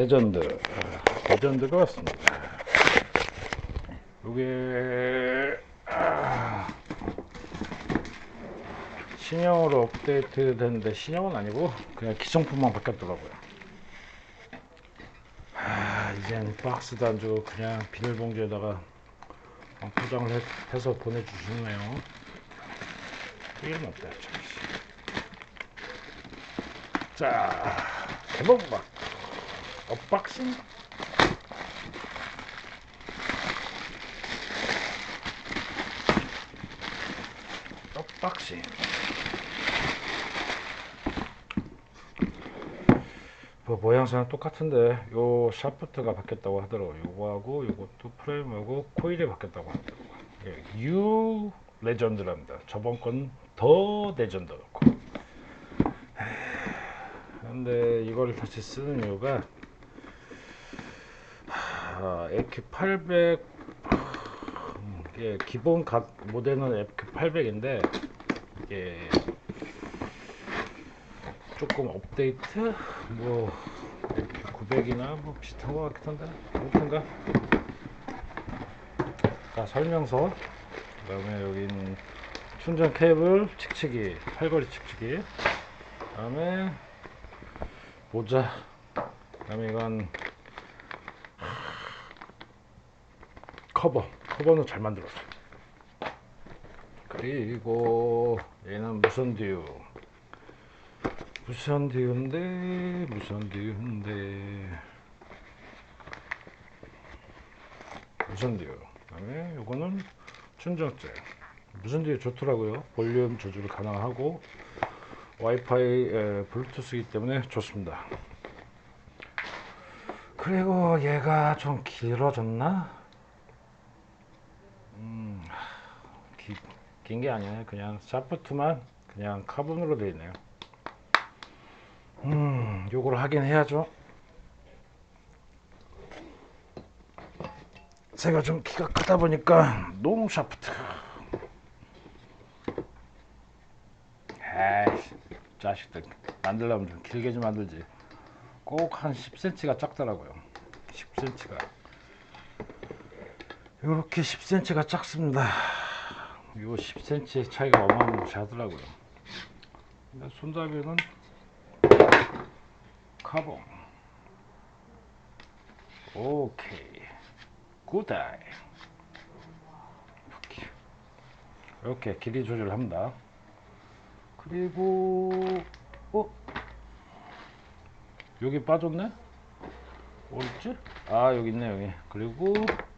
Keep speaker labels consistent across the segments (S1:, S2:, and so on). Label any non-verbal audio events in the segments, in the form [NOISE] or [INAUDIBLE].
S1: 레전드. 아, 레전드가 왔습니다. 이게 아, 신형으로 업데이트 됐는데 신형은 아니고 그냥 기성품만 바뀌었더라고요. 아, 이젠 박스도 안 주고 그냥 비닐봉지에다가 포장을 해- 해서 보내주시네요. 이건 어때요 참. 자 개봉박 언박싱? 언박싱. 뭐 모양새는 똑같은데 요 샤프트가 바뀌었다고 하더라고요 요거하고 요것도 프레임하고 코일이 바뀌었다고 하더라고요 예, U 레전드랍니다. 저번 건 더 레전드였고. 근데 이걸 다시 쓰는 이유가 아, AQ800 이게 기본 각 모델은 AQ800인데 이게 조금 업데이트? 뭐 AQ900이나 뭐 비슷한 것 같긴 한데? 아무튼가. 자 설명서. 그 다음에 여기는 충전 케이블 칙칙이 팔걸이 칙칙이 그 다음에 모자. 그 다음에 이건 커버. 커버는 잘 만들었어요. 그리고 얘는 무선 듀 무선 듀인데 무선 듀인데. 무선 듀 그다음에 요거는 충전재 무선 듀 좋더라고요. 볼륨 조절 가능하고 와이파이 에, 블루투스이기 때문에 좋습니다. 그리고 얘가 좀 길어졌나? 음, 긴 게 아니에요. 그냥 샤프트만 그냥 카본으로 되어 있네요. 음, 요걸 하긴 해야죠. 제가 좀 키가 크다 보니까 농 샤프트. 에이씨. 자식들 만들려면 좀 길게 좀 만들지 꼭 한 10cm가 작더라고요 10cm가 이렇게 10cm가 작습니다. 요 10cm 차이가 어마무시하더라고요. 손잡이는 카본 오케이. 굿아이. 이렇게. 길이 조절합니다. 그리고 어? 여기 빠졌네? 어딨지? 아 여기 있네 여기. 그리고 하...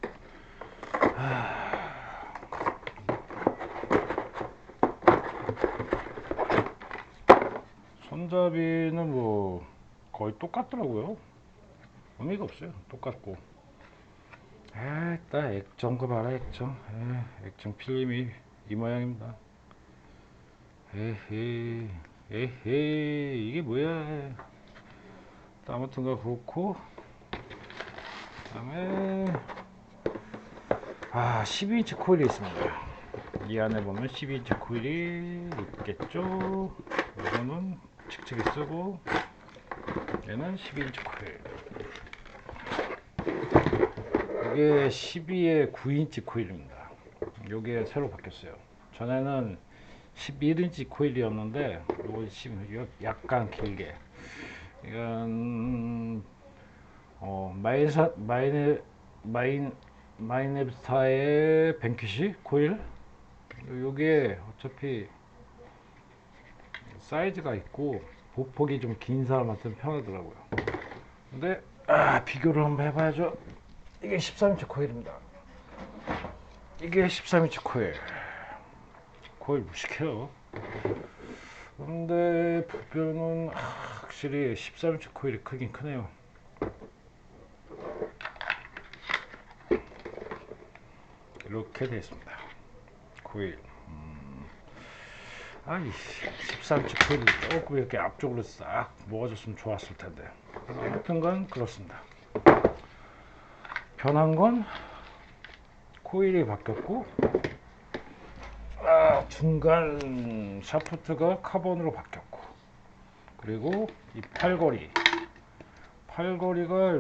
S1: [SIGHS] 손잡이는 뭐 거의 똑같더라고요. 의미가 없어요. 똑같고. 에따 액정 거 봐라 액정. 에, 액정 필름이 이 모양입니다. 에헤 에헤 이게 뭐야? 아무튼가 그렇고 그 다음에 아 12인치 코일이 있습니다. 이 안에 보면 12인치 코일이 있겠죠? 이거는 칙칙이 쓰고 얘는 12인치 코일. 이게 12에 9인치 코일입니다. 이게 새로 바뀌었어요. 전에는 11인치 코일이었는데 요거 약간 길게. 이건 어, 마이사 마이네 마인 마이넵스타의 뱅키시 코일. 요게 어차피 사이즈가 있고 보폭이 좀 긴 사람한테는 편하더라고요. 근데 아, 비교를 한번 해봐야죠. 이게 13인치 코일입니다. 이게 13인치 코일. 코일 무식해요. 근데 보면은 확실히 13인치 코일이 크긴 크네요. 이렇게 되어 있습니다. 코일. 음. 아이 13인치 코일이 조금 이렇게 앞쪽으로 싹 모아졌으면 좋았을 텐데. 아무튼간 그렇습니다. 변한 건 코일이 바뀌었고 아, 중간 샤프트가 카본으로 바뀌었고 그리고 이 팔걸이 팔걸이가